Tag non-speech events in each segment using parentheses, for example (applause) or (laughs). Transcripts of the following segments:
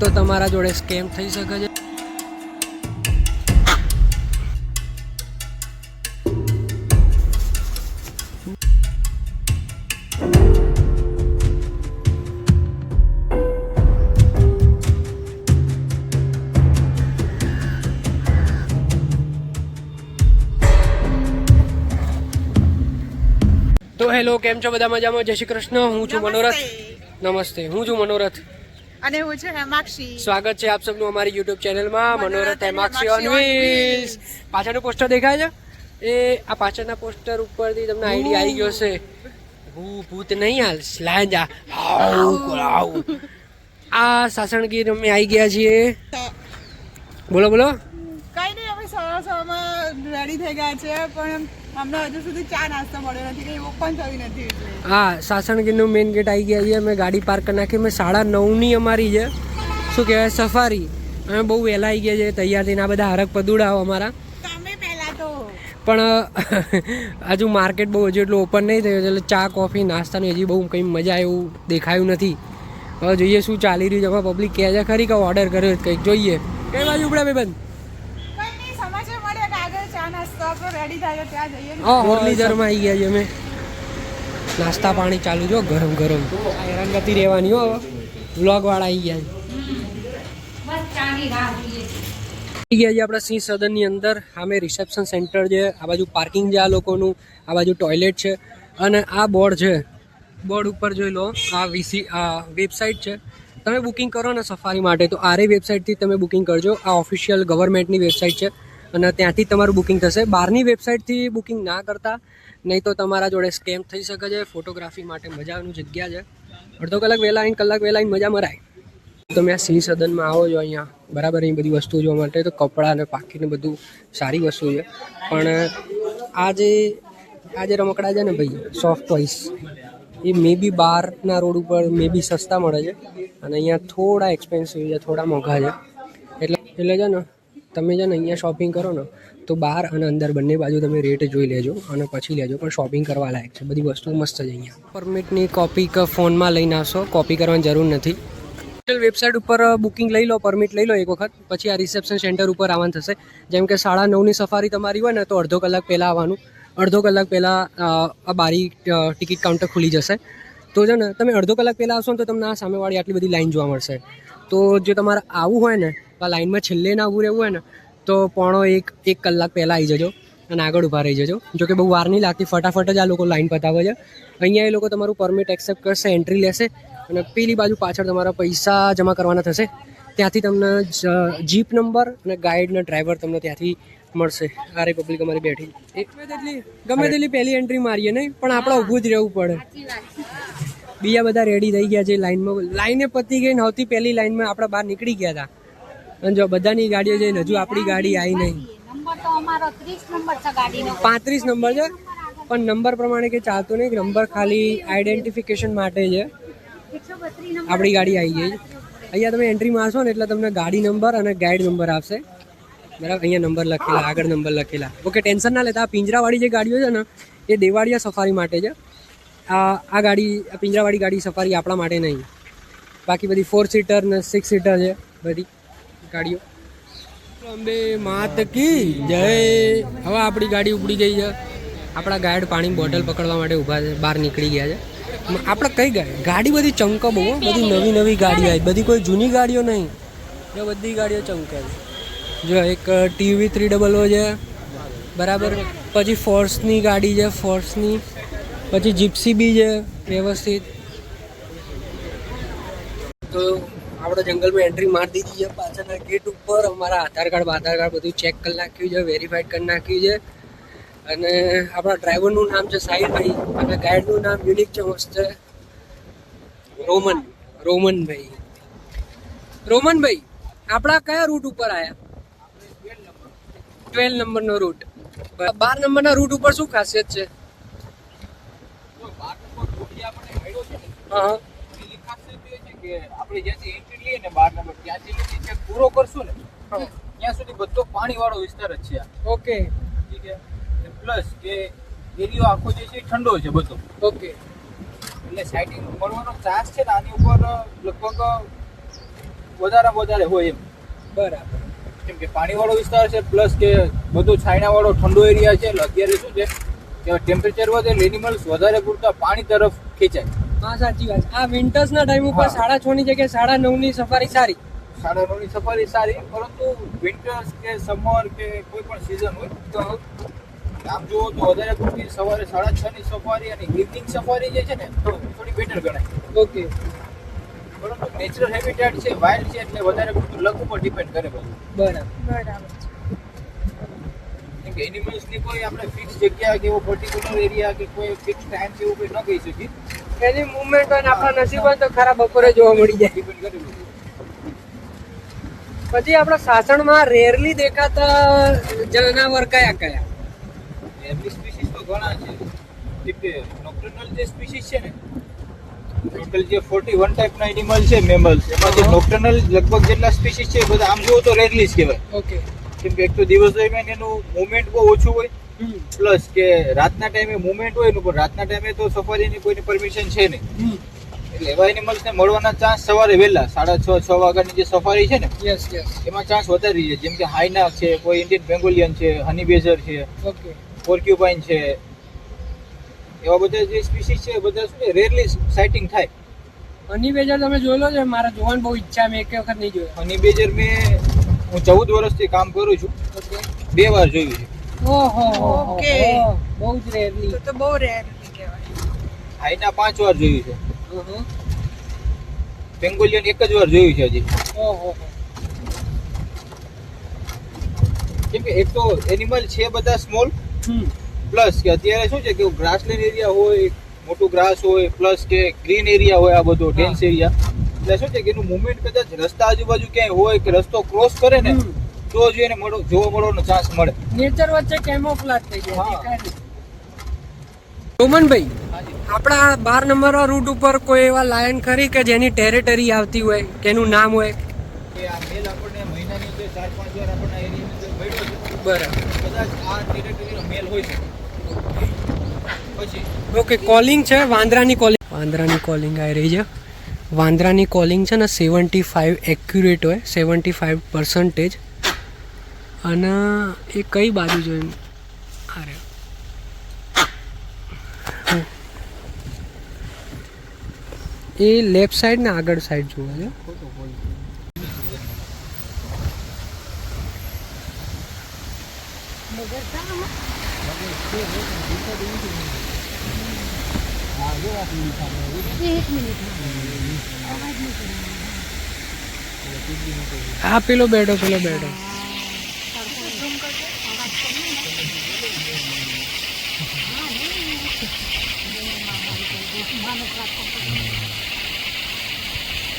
તો તમારા જોડે સ્કેમ થઈ શકે છે. તો હેલો કેમ છો? બધા મજામાં? જય શ્રી કૃષ્ણ. હું છું મનોરથ. નમસ્તે. હું છું મનોરથ. અને હું છું હેમાક્ષી સ્વાગત છે આપ સબનું અમારી યુટ્યુબ ચેનલમાં મનોરથ હેમાક્ષી ઓન વ્હીલ્સ પાછળનું પોસ્ટર દેખાય છે? એ આ પાછળના પોસ્ટર ઉપરથી તમને આઈડિયા આવી ગયો છે. હું ભૂત નહીં હાલ સ્લાંજા. આવ આ સાસણગીર અમે આવી ગયા છીએ. બોલો બોલો. કઈ નહીં અમે સવાર સવારમાં રેડી થઈ ગયા છે પણ અમને હજુ સુધી ચા નાસ્તો મળ્યો નથી કઈ ઓપન થયું નથી હા સાસણગીરનું મેઇન ગેટ આવી ગયા છે અમે ગાડી પાર્ક કરી નાખી અમે સાડા નવની અમારી છે. શું કહેવાય સફારી. અમે બહુ વહેલા આવી ગયા છે તૈયાર થઈને આ બધા હરક પદુડાઓ અમારા. તો. પણ હજુ માર્કેટ બહુ હજુ એટલું ઓપન નહીં થયું એટલે ચા કોફી નાસ્તાનું હજી બહુ કંઈ મજા એવું દેખાયું નથી. હવે જોઈએ શું ચાલી રહ્યું છે પબ્લિક કહે છે ખરી કે ઓર્ડર કર્યો કંઈક જોઈએ. કઈ બાજુ ઉપડે ભાઈ બંધ કઈ નહીં સમાચાર મળ્યા કે આગળ ચા નાસ્તો આપણો રેડી થાય ત્યાં જઈએ ને. હા હોરલીધરમાં આવી ગયા છે અમે. નાસ્તા પાણી ચાલુ જો ગરમ ગરમ. હેરાનગતિ રહેવાની હો વ્લોગ વાળા આવી ગયા ગયા છે આપણા સિંહ સદનની અંદર. સામે રિસેપ્શન સેન્ટર છે આ બાજુ પાર્કિંગ છે આ લોકોનું આ બાજુ ટોયલેટ છે. અને આ બોર્ડ છે. બોર્ડ ઉપર જોઈ લો આ વીસી આ વેબસાઇટ છે. તમે બુકિંગ કરો ને સફારી માટે તો આરે વેબસાઇટથી તમે બુકિંગ કરજો. આ ઓફિશિયલ ગવર્મેન્ટની વેબસાઇટ છે. અને ત્યાંથી તમારું બુકિંગ થશે. બહારની વેબસાઇટથી બુકિંગ ના કરતા, નહીં તો તમારા જોડે સ્કેમ થઈ શકે છે. ફોટોગ્રાફી માટે મજાનું જગ્યા છે. અડધો કલાક વહેલા આવીને કલાક વહેલા આવીને મજા મરાય. તમે આ સિંહ સદનમાં આવો છો અહીંયા. બરાબર, અહીં બધી વસ્તુઓ જોવા માટે તો કપડાં અને પાકીને બધું સારી વસ્તુ છે. પણ આ જે આ જે રમકડા છે ને ભાઈ સોફ્ટ ટોઈસ એ મે બી બહારના રોડ ઉપર મે બી સસ્તા મળે છે. અને અહીંયા થોડા એક્સપેન્સિવ છે, થોડા મોંઘા છે. એટલે એટલે છે ને તમે છે ને અહીંયા શોપિંગ કરો ને, તો બહાર અને અંદર બંને બાજુ તમે રેટ જોઈ લેજો અને પછી લેજો, પણ શોપિંગ કરવા લાયક છે. બધી વસ્તુ મસ્ત છે અહીંયા. પરમિટની કોપી ફોનમાં લઈને આવશો કોપી કરવાની જરૂર નથી. વેબસાઇટ ઉપર બુકિંગ લઈ લો પરમિટ લઈ લો એક વખત, પછી આ રિસેપ્શન સેન્ટર ઉપર આવવાનું થશે. જેમ કે સાડા નવની સફારી તમારી હોય ને, તો અડધો કલાક પહેલાં આવવાનું. અડધો કલાક પહેલાં આ બારી ટિકિટ કાઉન્ટર ખુલી જશે. તો છે ને, તમે અડધો કલાક પહેલાં આવશો ને, તો તમને આ સામેવાળી આટલી બધી લાઈન જોવા મળશે. તો જો તમારે આવવું હોય ને આ લાઇનમાં છેલ્લે ના ઊભું રહેવું હોય ને તો પોણો એક એક કલાક પહેલાં આવી જજો અને આગળ ઊભા રહી જજો. જો કે બહુ વાર નહીં લાગતી ફટાફટ જ આ લોકો લાઈન પતાવે છે. અહીંયા એ લોકો તમારું પરમિટ એક્સેપ્ટ કરશે એન્ટ્રી લેશે અને પેલી બાજુ પાછળ તમારા પૈસા જમા કરવાના થશે. ત્યાંથી તમને જીપ નંબર અને ગાઈડના ડ્રાઈવર તમને ત્યાંથી મળશે. આ રિપબ્લિક અમારી બેઠી. ગમે તેટલી ગમે તેટલી પહેલી એન્ટ્રી મારીએ નહીં પણ આપણે ઊભું જ રહેવું પડે. બીજા બધા રેડી થઈ ગયા છે લાઈનમાં. લાઈને પતી ગઈ નહોતી પહેલી લાઇનમાં આપણે બહાર નીકળી ગયા હતા. અને જો બધાની ગાડીઓ જઈને હજુ આપણી ગાડી આવી નહીં. પાંત્રીસ નંબર છે. પણ નંબર પ્રમાણે કે ચાલતું નહીં નંબર ખાલી આઈડેન્ટિફિકેશન માટે છે. આપણી ગાડી આવી ગઈ. અહીંયા તમે એન્ટ્રી મારશો ને એટલે તમને ગાડી નંબર અને ગાઈડ નંબર આપશે. બરાબર? અહીંયા નંબર લખેલા આગળ નંબર લખેલા. ઓકે ટેન્શન ના લેતા આ પિંજરાવાળી જે ગાડીઓ છે ને એ દેવાળિયા સફારી માટે છે. આ આ ગાડી આ પિંજરાવાળી ગાડી સફારી આપણા માટે નહીં. બાકી બધી ફોર સીટર ને સિક્સ સીટર છે બધી. ગાડીઓ. અંબે માત કી જય. હવે આપણી ગાડી ઉપડી ગઈ છે. આપણા ગાઈડ પાણી બોટલ પકડવા માટે ઊભા છે, બહાર નીકળી ગયા છે. આપણે કઈ ગાડી? ગાડી બધી ચમકો બહુ બધી નવી નવી ગાડીઓ આવી. બધી કોઈ જૂની ગાડીઓ નહીં. એ બધી ગાડીઓ ચમકે જો એક ટીવી થ્રી ડબલ ઓ છે. બરાબર? પછી ફોર્સની ગાડી છે, ફોર્સની. પછી જીપ્સી બી છે, વ્યવસ્થિત. તો આપણે જંગલમાં એન્ટ્રી મારી દીધી છે. પાછળના ગેટ ઉપર અમારા આધાર કાર્ડ આધાર કાર્ડ બધું ચેક કરી નાખ્યું છે વેરીફાઈડ કરી નાખ્યું છે. અને આપણા ડ્રાઈવરનું નામ છે સાહિલભાઈ અને ગાઈડનું નામ યુનિક છે મસ્ત રોમન રોમનભાઈ. રોમનભાઈ આપણા કયા રૂટ ઉપર આવ્યા ટ્વેલ્વ નંબરનો રૂટ બાર નંબરના રૂટ ઉપર શું ખાસિયત છે? હા હા. આપણે જ્યાંથી એન્ટ્રી લઈએ ને બાર નંબર. ત્યાંથી જે પૂરો કરશું ને. ત્યાં સુધી બધો પાણી વાળો વિસ્તાર જ છે ઓકે. ઠીક છે? પ્લસ કે એરિયો આખો જે છે ઠંડો છે બધો. ઓકે. એટલે સાઇટિંગ મળવાનો ચાન્સ છે ને આની ઉપર લગભગ વધારે વધારે હોય એમ. બરાબર. કેમ કે પાણીવાળો વિસ્તાર છે પ્લસ કે બધું છાયણાવાળો ઠંડો એરિયા છે એટલે અત્યારે શું છે કે ટેમ્પરેચર વધે એટલે એનિમલ્સ વધારે પૂરતા પાણી તરફ ખેંચાય. હા સાચી વાત. આ વિન્ટર્સ ના ટાઈમ ઉપર સાડા છ ની જગ્યાએ સાડા નવની સફારી સારી. સાડા નવની સફારી સારી પરંતુ વિન્ટર્સ કે સમર કે કોઈ પણ સિઝન હોય તો આમ જુઓ તો વધારે પૂરતી સવારે સાડા છ ની સફારી અને ઇવનિંગ સફારી જે છે ને તો થોડી બેટર ગણાય. ઓકે પરંતુ નેચરલ હેબિટેટ છે વાઇલ્ડ છે એટલે વધારે પૂરતું લક ઉપર ડિપેન્ડ કરે બધું. બરાબર. બરાબર કેમ કે એનિમલ્સ કોઈ આપણે ફિક્સ જગ્યા કે એવો પર્ટિક્યુલર એરિયા કે કોઈ ફિક્સ ટાઈમ છે એવું કોઈ ન કહી શકીએ. એની મુવમેન્ટ હોય ને આપણા નસીબ હોય તો ખરા બપોરે જોવા મળી જાય. પછી આપણા સાસણમાં રેરલી દેખાતા જનાવર કયા કયા? એમની સ્પીસીસ તો ઘણા છે. નોક્ટર્નલ જે સ્પીસીસ છે ને ટોટલ જે 41 ટાઈપના એનિમલ છે મેમલ્સ એમાં જે. નોક્ટર્નલ લગભગ જેટલા સ્પીસીસ છે બધા આમ જોવો તો રેડલી જ કહેવાય. ઓકે કેમ કે એક તો દિવસ દરમિયાન એનું મૂવમેન્ટ બહુ ઓછું હોય પ્લસ કે રાતના ટાઈમે મુવમેન્ટ હોય ને પણ રાતના ટાઈમે તો સફારીની કોઈની પરમિશન છે નહીં. એટલે એવા એનિમલ્સને મળવાના ચાન્સ સવારે વહેલા સાડા છ છ વાગ્યાની જે સફારી છે ને યસ યસ એમાં ચાન્સ વધારી છે જેમ કે હાઈના છે કોઈ ઇન્ડિયન બેંગોલિયન છે હની બેઝર છે ઓકે પોર્ક્યુપાઇન છે એવા બધા જે સ્પીસીસ છે બધા શું રેરલી સાઇટિંગ થાય. હની બેજર તમે જોયેલો છે? મારા જોવાની બહુ ઈચ્છા મેં એક વખત નહીં જોયો. હની બેઝર મેં હું ચૌદ વર્ષથી કામ કરું છું. બે વાર જોયું છે. ઓહો ઓકે. બહુ જ રેરલી તો તો બહુ રેર કહેવાય. હાઈના પાંચ વાર જોયું છે. પેંગોલિયન બેંગોલિયન એક જ વાર જોયું છે હજી. ઓહો કેમ કે એક તો એનિમલ છે બધા સ્મોલ હમ. પ્લસ કે અત્યારે શું છે કે ગ્રાસલેન્ડ એરિયા હોય મોટું ગ્રાસ હોય પ્લસ કે ગ્રીન એરિયા હોય આ બધો ડેન્સ એરિયા એટલે શું છે કે એનું મુવમેન્ટ કદાચ રસ્તા આજુબાજુ ક્યાંય હોય કે રસ્તો ક્રોસ કરે ને. તો જો એને મળો જોવા મળવાનો ચાન્સ મળે. નેચર વચ્ચે કેમોફ્લેજ થઈ જાય. રોમનભાઈ આપણા બાર નંબર રૂટ ઉપર કોઈ એવા લાયન ખરી કે જેની ટેરેટરી આવતી હોય કે એનું નામ હોય ઓકે કોલિંગ છે વાંદરાની કોલિંગ વાંદરાની કોલિંગ આવી રહી છે. વાંદરાની કોલિંગ છે ને સેવન્ટી ફાઇવ એક્યુરેટ હોય સેવન્ટી ફાઇવ પર્સન્ટેજ અને એ કઈ બાજુ જોઈને? અરે. એ લેફ્ટ સાઈડ ને આગળ સાઈડ જોવે છે? હા પેલો બેઠો પેલો બેઠો.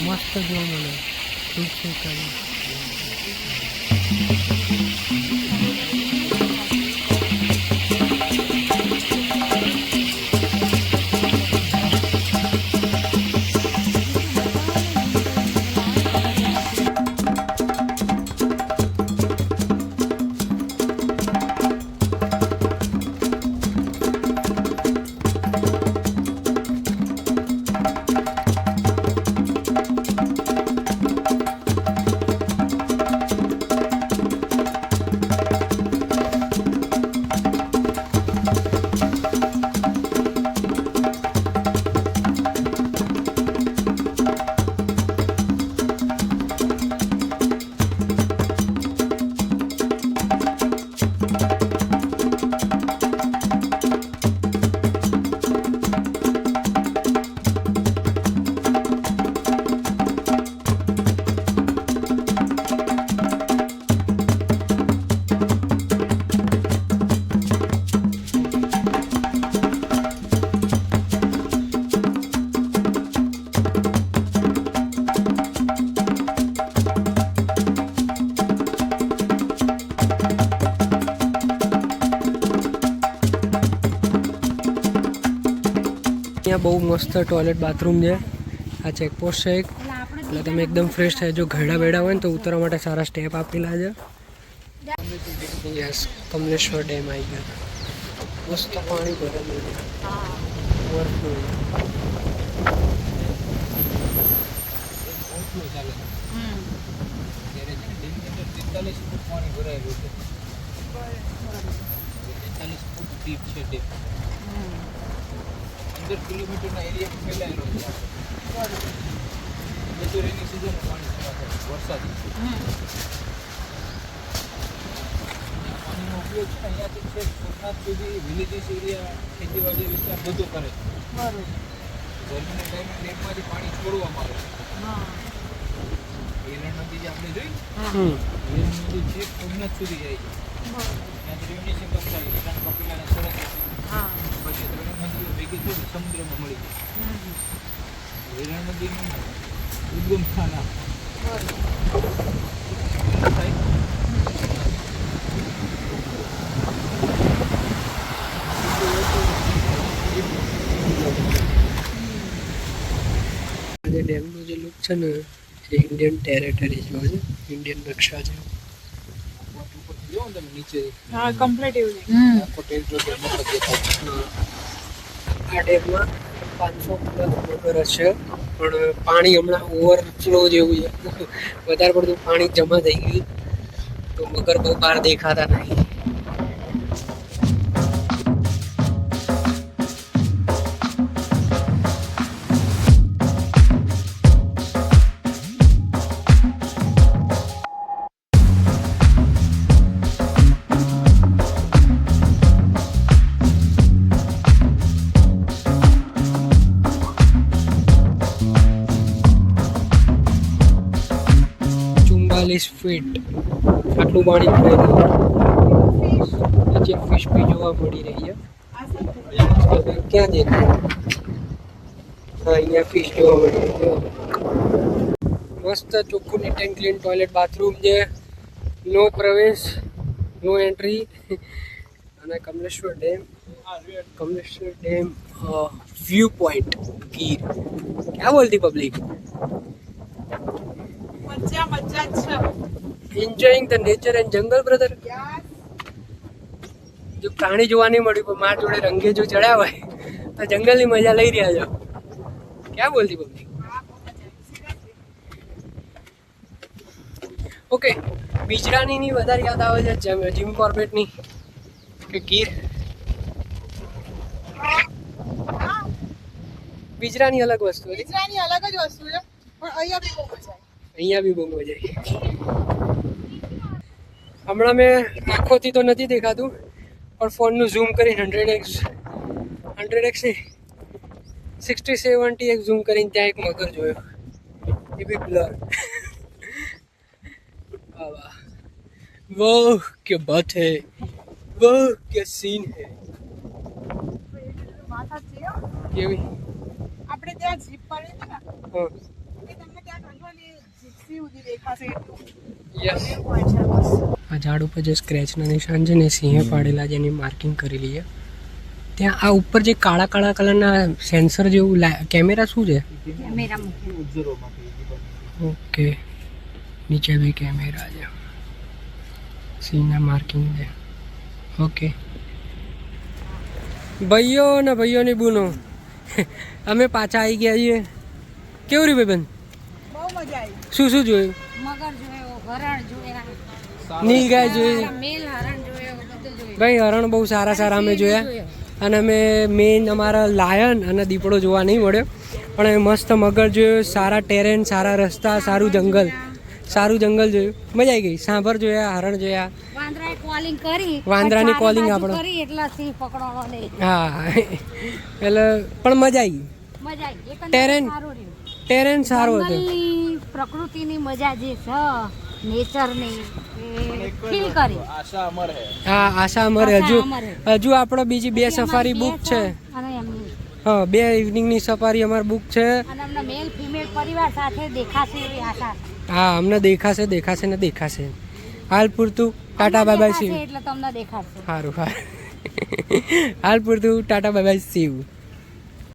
મસ્ત જોવા મળે ઠીક અહીંયા બહુ મસ્ત ટોયલેટ બાથરૂમ છે. આ ચેકપોસ્ટ છે એક. એટલે તમે એકદમ ફ્રેશ થાય. જો ઘરડા બેડા હોય ને તો ઉતરવા માટે સારા સ્ટેપ આપેલા છે. યસ કમલેશ્વર ડેમ આવી ગયો. મસ્ત પાણી ભરેલું છે. છે. પંદર કિલોમીટરના એરિયા ફેલાયેલો છે. બધું રેની સિઝન પાણી જમા થાય વરસાદ. પાણીનો ઉપયોગ છે અહીંયાથી છે સોમનાથ સુધી વિલેજીસ એરિયા ખેતીવાડી વિસ્તાર બધું કરે છે. ગરમીના ટાઈમે ડેમમાંથી પાણી છોડવામાં આવે છે. વેલણ નદી જે આપણે જોઈ હમ. નદી છેક સોમનાથ સુધી જાય છે. ત્યાં ત્યાંથી રેવની સિંગમ થાય કપિલા અને સરસ હા. પછી ત્રણેય નદીઓ ભેગી થઈ સમુદ્રમાં મળી જાય હમ. નદીનું ઉદ્ગમ સ્થાન આ બરોબર આજે ડેમનો જે લુક છે ને એ ઇન્ડિયન ટેરેટરી જેવો છે ઇન્ડિયન નકશા છે. નીચે હા કમ્પ્લીટ એવું છે આખો ટેરિટોરિયલ મતલબ દેખાય આ ડેમમાં પાંચસો પ્લસ મગર હશે પણ પાણી હમણાં ઓવરફ્લો જેવું છે. વધારે પડતું પાણી જમા થઈ ગયું. તો મગર બહુ બહાર દેખાતા નહીં. ફીટ આટલું પાણી ભરાઈ રહ્યું નીચે ફિશ બી જોવા મળી રહી છે. ક્યાં દેખાય હા, અહીંયા ફિશ જોવા મળી રહી મસ્ત ચોખ્ખું neat and clean toilet bathroom છે. નો પ્રવેશ, નો એન્ટ્રી અને Kamleshwar dam. Kamleshwar dam view point Gir. ક્યાં બોલતી પબ્લિક મજા મજા છે. Enjoying the nature and jungle brother જો પ્રાણી જોવા નહીં મળ્યું પણ મારા જોડે રંગે જો ચડ્યા હોય તો જંગલની મજા લઈ રહ્યા છો. ક્યાં બોલતી બોલતી? ઓકે બિજરાની વધારે યાદ આવે છે જેમ- કોર્બેટની કે ગીર. બીજરાની અલગ વસ્તુ બીજરાની અલગ જ વસ્તુ છે પણ અહીંયા બી બહુ મજા અહીંયા બી બહુ મજા આવી. હમણાં મેં આંખોથી તો નથી દેખાતું પણ ફોનનું ઝૂમ કરીને hundred X hundred X sixty seventy એક ઝૂમ કરીને ત્યાં એક મગર જોયો. એ બી બ્લર વાહ કે બાત હે વાહ કે સીન હે. કેવી? આપણે ત્યાં જીપ પડી હતી ને સુધી દેખાશે એટલું આ ઝાડ ઉપર જે સ્ક્રેચના નિશાન છે ને સિંહે પાડેલા જેની માર્કિંગ કરેલી છે ત્યાં આ ઉપર જે કાળા કાળા કલરના સેન્સર જેવું લા- કેમેરા શું છે? ઓકે. નીચે બી કેમેરા છે. સિંહના માર્કિંગ છે. ઓકે. ભાઈઓ ને ભાઈઓની બુનો. અમે પાછા આવી ગયા છીએ. કેવું રહ્યું ભાઈ બહુ મજા આવી. શું શું જોયું? મગર જોયો હરણ જોયા. નીલગાય જોઈ. મેલ હરણ જોયો બધું જોયું. ભાઈ હરણ બહુ સારા સારા અમે જોયા. અને અમે મેઇન અમારા લાયન અને દીપડો જોવા નહીં મળ્યો. પણ અમે મસ્ત મગર જોયો સારા ટેરેન સારા રસ્તા સારું જંગલ. સારું જંગલ જોયું. મજા આવી ગઈ. સાંભર જોયા હરણ જોયા. વાંદરાએ કોલિંગ કરી. વાંદરાની calling આપણો. કરી એટલે સિંહ પકડવાનો નહીં. હા. એટલે પણ મજા આવી મજા આવી રહ્યું. ટેરેન સારું હતું. પ્રકૃતિની મજા જે છે નેચરની ફીલ કરી. આશા અમર હે. હા આશા અમારે હજુ હજુ આપણો બીજી બે સફારી બુક છે અને હા બે ઇવનિંગની સફારી અમારી બુક છે. અને અમને મેલ ફિમેલ પરિવાર સાથે દેખાશે એવી આશા. હા અમને દેખાશે દેખાશે ને દેખાશે. હાલ પૂરતું ટાટા બાબા બાય બાય સીવ એટલે તમને દેખાશે. સારું સારું (laughs) હાલ પૂરતું ટાટા બાય બાય સીવ